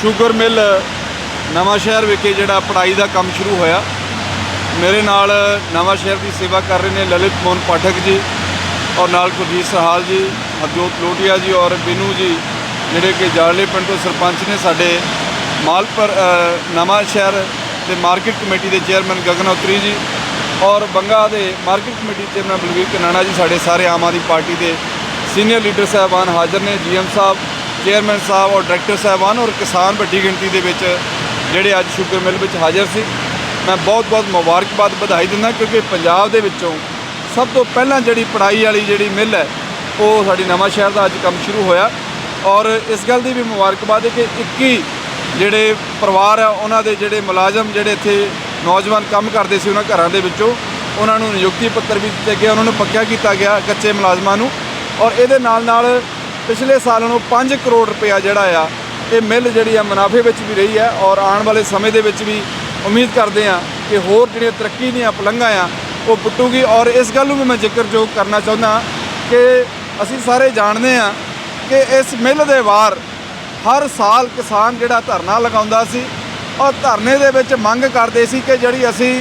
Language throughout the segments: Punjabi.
ਸ਼ੂਗਰ ਮਿਲ ਨਵਾਂ ਸ਼ਹਿਰ ਵਿਖੇ ਜਿਹੜਾ ਪੜਾਈ ਦਾ ਕੰਮ ਸ਼ੁਰੂ ਹੋਇਆ। ਮੇਰੇ ਨਾਲ ਨਵਾਂ ਸ਼ਹਿਰ ਦੀ ਸੇਵਾ ਕਰ ਰਹੇ ਨੇ ਲਲਿਤ ਮੋਹਨ ਪਾਠਕ ਜੀ ਔਰ ਨਾਲ ਕੁਲਜੀਤ ਸਹਾਲ ਜੀ ਹਰਜੋਤ ਲੋਟੀਆ ਜੀ ਔਰ ਬਿਨੂ ਜੀ ਜਿਹੜੇ ਕਿ ਜਾਲੇ ਪਿੰਡ ਤੋਂ ਸਰਪੰਚ ਨੇ ਸਾਡੇ ਮਾਲਪੁਰ ਅ, ਨਵਾਂ ਸ਼ਹਿਰ ਤੇ ਮਾਰਕੀਟ ਕਮੇਟੀ ਦੇ ਚੇਅਰਮੈਨ ਗਗਨ ਉਤਰੀ ਜੀ ਔਰ ਬੰਗਾ ਦੇ market committee chairman Balvir Kanana ji ਸਾਡੇ ਸਾਰੇ ਆਮ ਆਦਮੀ ਪਾਰਟੀ ਦੇ ਸੀਨੀਅਰ ਲੀਡਰ ਸਾਹਿਬਾਨ ਹਾਜ਼ਰ ਨੇ ਜੀਐਮ ਸਾਹਿਬ ਚੇਅਰਮੈਨ ਸਾਹਿਬ ਔਰ ਡਾਇਰੈਕਟਰ ਸਾਹਿਬਾਨ ਔਰ ਕਿਸਾਨ ਵੱਡੀ ਗਿਣਤੀ ਦੇ ਵਿੱਚ ਜਿਹੜੇ ਅੱਜ ਸ਼ੂਗਰ ਮਿਲ ਵਿੱਚ ਹਾਜ਼ਰ ਸੀ। ਮੈਂ ਬਹੁਤ-ਬਹੁਤ ਮੁਬਾਰਕਬਾਦ ਵਧਾਈ ਦਿੰਦਾ ਕਿਉਂਕਿ ਪੰਜਾਬ ਦੇ ਵਿੱਚੋਂ ਸਭ ਤੋਂ ਪਹਿਲਾਂ ਜਿਹੜੀ ਪੜਾਈ ਵਾਲੀ ਜਿਹੜੀ ਮਿਲ ਹੈ, ਉਹ ਸਾਡੀ ਨਵਾਂ ਸ਼ਹਿਰ ਦਾ ਅੱਜ ਕੰਮ ਸ਼ੁਰੂ ਹੋਇਆ। ਔਰ ਇਸ ਗੱਲ ਦੀ ਵੀ ਮੁਬਾਰਕਬਾਦ ਹੈ ਕਿ 21 ਜਿਹੜੇ ਪਰਿਵਾਰ ਆ, ਉਹਨਾਂ ਦੇ ਜਿਹੜੇ ਮੁਲਾਜ਼ਮ ਜਿਹੜੇ ਇੱਥੇ ਨੌਜਵਾਨ ਕੰਮ ਕਰਦੇ ਸੀ ਉਹਨਾਂ ਘਰਾਂ ਦੇ ਵਿੱਚੋਂ, ਉਹਨਾਂ ਨੂੰ ਨਿਯੁਕਤੀ ਪੱਤਰ ਵੀ ਦਿੱਤੇ ਗਏ, ਉਹਨਾਂ ਨੂੰ ਪੱਕਿਆ ਕੀਤਾ ਗਿਆ ਕੱਚੇ ਮੁਲਾਜ਼ਮਾਂ ਨੂੰ। ਔਰ ਇਹਦੇ ਨਾਲ ਨਾਲ ਪਿਛਲੇ ਸਾਲ ਨੂੰ 5 ਕਰੋੜ ਰੁਪਇਆ ਜਿਹੜਾ ਆ, ਇਹ ਮਿਲ ਜਿਹੜੀ ਆ ਮੁਨਾਫੇ ਵਿੱਚ ਵੀ ਰਹੀ ਹੈ ਔਰ ਆਉਣ ਵਾਲੇ ਸਮੇਂ ਦੇ ਵਿੱਚ ਵੀ ਉਮੀਦ ਕਰਦੇ ਆ ਕਿ ਹੋਰ ਜਿਹੜੀਆਂ ਤਰੱਕੀ ਦੀਆਂ ਪਲੰਘਾਂ ਆ, ਉਹ ਪੁੱਟੂਗੀ ਔਰ ਇਸ ਗੱਲ ਨੂੰ ਵੀ ਮੈਂ ਜ਼ਿਕਰਯੋਗ ਕਰਨਾ ਚਾਹੁੰਦਾ ਕਿ ਅਸੀਂ ਸਾਰੇ ਜਾਣਦੇ ਆ ਕਿ ਇਸ ਮਿਲ ਦੇ ਵਾਰ ਹਰ ਸਾਲ ਕਿਸਾਨ ਜਿਹੜਾ ਧਰਨਾ ਲਗਾਉਂਦਾ ਸੀ ਔਰ ਧਰਨੇ ਦੇ ਵਿੱਚ ਮੰਗ ਕਰਦੇ ਸੀ ਕਿ ਜਿਹੜੀ ਅਸੀਂ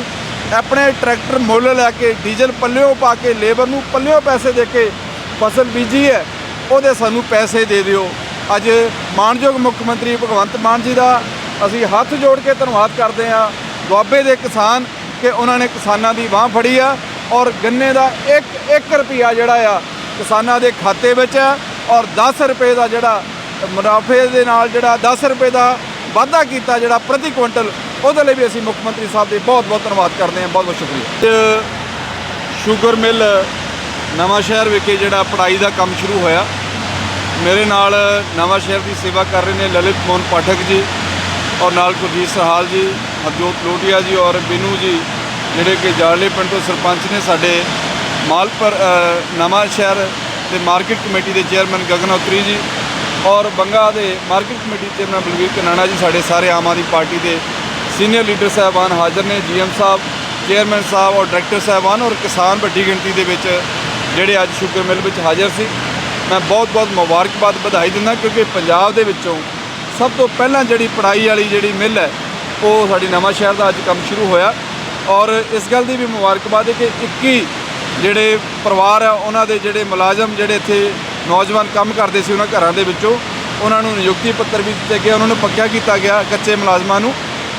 ਆਪਣੇ ਟਰੈਕਟਰ ਮੁੱਲ ਲੈ ਕੇ ਡੀਜ਼ਲ ਪੱਲਿਓ ਪਾ ਕੇ ਲੇਬਰ ਨੂੰ ਪੱਲਿਓ ਪੈਸੇ ਦੇ ਕੇ ਫਸਲ ਬੀਜੀ ਹੈ ਉਹਦੇ ਸਾਨੂੰ ਪੈਸੇ ਦੇ ਦਿਓ। ਅੱਜ ਮਾਨਯੋਗ ਮੁੱਖ ਮੰਤਰੀ ਭਗਵੰਤ ਮਾਨ ਜੀ ਦਾ ਅਸੀਂ ਹੱਥ ਜੋੜ ਕੇ ਧੰਨਵਾਦ ਕਰਦੇ ਹਾਂ। ਦੁਆਬੇ ਦੇ ਕਿਸਾਨ ਕਿ ਉਹਨਾਂ ਨੇ ਕਿਸਾਨਾਂ ਦੀ ਬਾਹ ਫੜੀ ਆ ਔਰ ਗੰਨੇ ਦਾ 1 1 ਰੁਪਿਆ ਜਿਹੜਾ ਆ ਕਿਸਾਨਾਂ ਦੇ ਖਾਤੇ ਵਿੱਚ ਆ ਔਰ 10 ਰੁਪਏ ਦਾ ਜਿਹੜਾ ਮੁਨਾਫੇ ਦੇ ਨਾਲ ਜਿਹੜਾ 10 ਰੁਪਏ ਦਾ ਵਾਧਾ ਕੀਤਾ ਜਿਹੜਾ ਪ੍ਰਤੀ ਕੁਇੰਟਲ, ਉਹਦੇ ਲਈ ਵੀ ਅਸੀਂ ਮੁੱਖ ਮੰਤਰੀ ਸਾਹਿਬ ਦੇ ਬਹੁਤ ਬਹੁਤ ਧੰਨਵਾਦ ਕਰਦੇ ਹਾਂ। ਬਹੁਤ ਬਹੁਤ ਸ਼ੁਕਰੀਆ। ਸ਼ੂਗਰ ਮਿਲ ਨਵਾਂ ਸ਼ਹਿਰ ਵਿਖੇ ਜਿਹੜਾ ਪੜਾਈ ਦਾ ਕੰਮ ਸ਼ੁਰੂ ਹੋਇਆ। ਮੇਰੇ ਨਾਲ ਨਵਾਂ ਸ਼ਹਿਰ ਦੀ ਸੇਵਾ ਕਰ ਰਹੇ ਨੇ ਲਲਿਤ ਮੋਹਨ ਪਾਠਕ ਜੀ ਔਰ ਨਾਲ ਕੁਲਜੀਤ ਸਹਾਲ ਜੀ, ਹਰਜੋਤ ਲੋਟੀਆ ਜੀ ਔਰ ਬਿਨੂ ਜੀ, ਜਿਹੜੇ ਕਿ ਜਾਲੇ ਪਿੰਡ ਤੋਂ ਸਰਪੰਚ ਨੇ ਸਾਡੇ ਮਾਲਪੁਰ ਨਵਾਂ ਸ਼ਹਿਰ ਤੇ ਮਾਰਕੀਟ ਕਮੇਟੀ ਦੇ ਚੇਅਰਮੈਨ ਗਗਨ ਉਤਰੀ ਜੀ ਔਰ ਬੰਗਾ ਦੇ market committee chairman Balvir Kanana ji, ਸਾਡੇ ਸਾਰੇ ਆਮ ਆਦਮੀ ਪਾਰਟੀ ਦੇ ਸੀਨੀਅਰ ਲੀਡਰ ਸਾਹਿਬਾਨ ਹਾਜ਼ਰ ਨੇ, ਜੀਐਮ ਸਾਹਿਬ, ਚੇਅਰਮੈਨ ਸਾਹਿਬ ਔਰ ਡਾਇਰੈਕਟਰ ਸਾਹਿਬਾਨ ਔਰ ਕਿਸਾਨ ਵੱਡੀ ਗਿਣਤੀ ਦੇ ਵਿੱਚ ਜਿਹੜੇ ਅੱਜ ਸ਼ੂਗਰ ਮਿਲ ਵਿੱਚ ਹਾਜ਼ਰ ਸੀ। ਮੈਂ ਬਹੁਤ-ਬਹੁਤ ਮੁਬਾਰਕਬਾਦ ਵਧਾਈ ਦਿੰਦਾ ਕਿਉਂਕਿ ਪੰਜਾਬ ਦੇ ਵਿੱਚੋਂ ਸਭ ਤੋਂ ਪਹਿਲਾਂ ਜਿਹੜੀ ਪੜਾਈ ਵਾਲੀ ਜਿਹੜੀ ਮਿਲ ਹੈ, ਉਹ ਸਾਡੀ ਨਵਾਂ ਸ਼ਹਿਰ ਦਾ ਅੱਜ ਕੰਮ ਸ਼ੁਰੂ ਹੋਇਆ। ਔਰ ਇਸ ਗੱਲ ਦੀ ਵੀ ਮੁਬਾਰਕਬਾਦ ਹੈ ਕਿ 21 ਜਿਹੜੇ ਪਰਿਵਾਰ ਆ ਉਹਨਾਂ ਦੇ ਜਿਹੜੇ ਮੁਲਾਜ਼ਮ ਜਿਹੜੇ ਇੱਥੇ ਨੌਜਵਾਨ ਕੰਮ ਕਰਦੇ ਸੀ ਉਹਨਾਂ ਘਰਾਂ ਦੇ ਵਿੱਚੋਂ, ਉਹਨਾਂ ਨੂੰ ਨਿਯੁਕਤੀ ਪੱਤਰ ਵੀ ਦਿੱਤੇ ਗਏ, ਉਹਨਾਂ ਨੂੰ ਪੱਕਿਆ ਕੀਤਾ ਗਿਆ ਕੱਚੇ ਮੁਲਾਜ਼ਮਾਂ ਨੂੰ।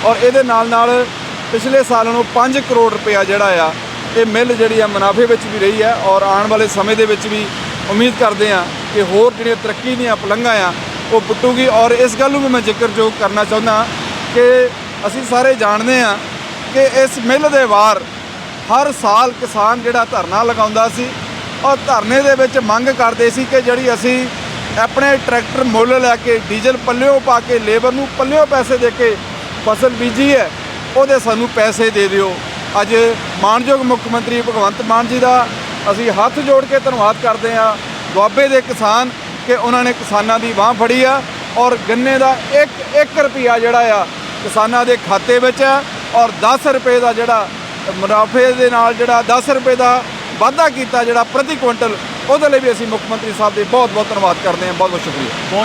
ਔਰ ਇਹਦੇ ਨਾਲ ਨਾਲ ਪਿਛਲੇ ਸਾਲ ਨੂੰ 5 ਕਰੋੜ ਰੁਪਇਆ ਜਿਹੜਾ ਆ, ਇਹ ਮਿਲ ਜਿਹੜੀ ਆ ਮੁਨਾਫੇ ਵਿੱਚ ਵੀ ਰਹੀ ਹੈ। ਔਰ ਆਉਣ ਵਾਲੇ ਸਮੇਂ ਦੇ ਵਿੱਚ ਵੀ ਉਮੀਦ ਕਰਦੇ ਆ ਕਿ ਹੋਰ ਜਿਹੜੀਆਂ ਤਰੱਕੀ ਦੀਆਂ ਪਲੰਘਾਂ ਆ, ਉਹ ਪੁੱਟੂਗੀ ਔਰ ਇਸ ਗੱਲ ਨੂੰ ਵੀ ਮੈਂ ਜ਼ਿਕਰਯੋਗ ਕਰਨਾ ਚਾਹੁੰਦਾ ਕਿ ਅਸੀਂ ਸਾਰੇ ਜਾਣਦੇ ਆ ਕਿ ਇਸ ਮਿਲ ਦੇ ਵਾਰ ਹਰ ਸਾਲ ਕਿਸਾਨ ਜਿਹੜਾ ਧਰਨਾ ਲਗਾਉਂਦਾ ਸੀ ਔਰ ਧਰਨੇ ਦੇ ਵਿੱਚ ਮੰਗ ਕਰਦੇ ਸੀ ਕਿ ਜਿਹੜੀ ਅਸੀਂ ਆਪਣੇ ਟਰੈਕਟਰ ਮੁੱਲ ਲੈ ਕੇ ਡੀਜ਼ਲ ਪੱਲਿਓ ਪਾ ਕੇ ਲੇਬਰ ਨੂੰ ਪੱਲਿਓ ਪੈਸੇ ਦੇ ਕੇ ਫਸਲ ਬੀਜੀ ਹੈ, ਉਹਦੇ ਸਾਨੂੰ ਪੈਸੇ ਦੇ ਦਿਓ। ਅੱਜ ਮਾਨਯੋਗ ਮੁੱਖ ਮੰਤਰੀ ਭਗਵੰਤ ਮਾਨ ਜੀ ਦਾ ਅਸੀਂ ਹੱਥ ਜੋੜ ਕੇ ਧੰਨਵਾਦ ਕਰਦੇ ਹਾਂ ਦੁਆਬੇ ਦੇ ਕਿਸਾਨ ਕਿ ਉਹਨਾਂ ਨੇ ਕਿਸਾਨਾਂ ਦੀ ਬਾਹ ਫੜੀ ਆ ਔਰ ਗੰਨੇ ਦਾ 1 1 ਰੁਪਿਆ ਜਿਹੜਾ ਆ ਕਿਸਾਨਾਂ ਦੇ ਖਾਤੇ ਵਿੱਚ ਆ ਔਰ 10 ਰੁਪਏ ਦਾ ਜਿਹੜਾ ਮੁਨਾਫੇ ਦੇ ਨਾਲ ਜਿਹੜਾ 10 ਰੁਪਏ ਦਾ ਵਾਧਾ ਕੀਤਾ ਜਿਹੜਾ ਪ੍ਰਤੀ ਕੁਇੰਟਲ, ਉਹਦੇ ਲਈ ਵੀ ਅਸੀਂ ਮੁੱਖ ਮੰਤਰੀ ਸਾਹਿਬ ਦੇ ਬਹੁਤ ਬਹੁਤ ਧੰਨਵਾਦ ਕਰਦੇ ਹਾਂ। ਬਹੁਤ ਬਹੁਤ ਸ਼ੁਕਰੀਆ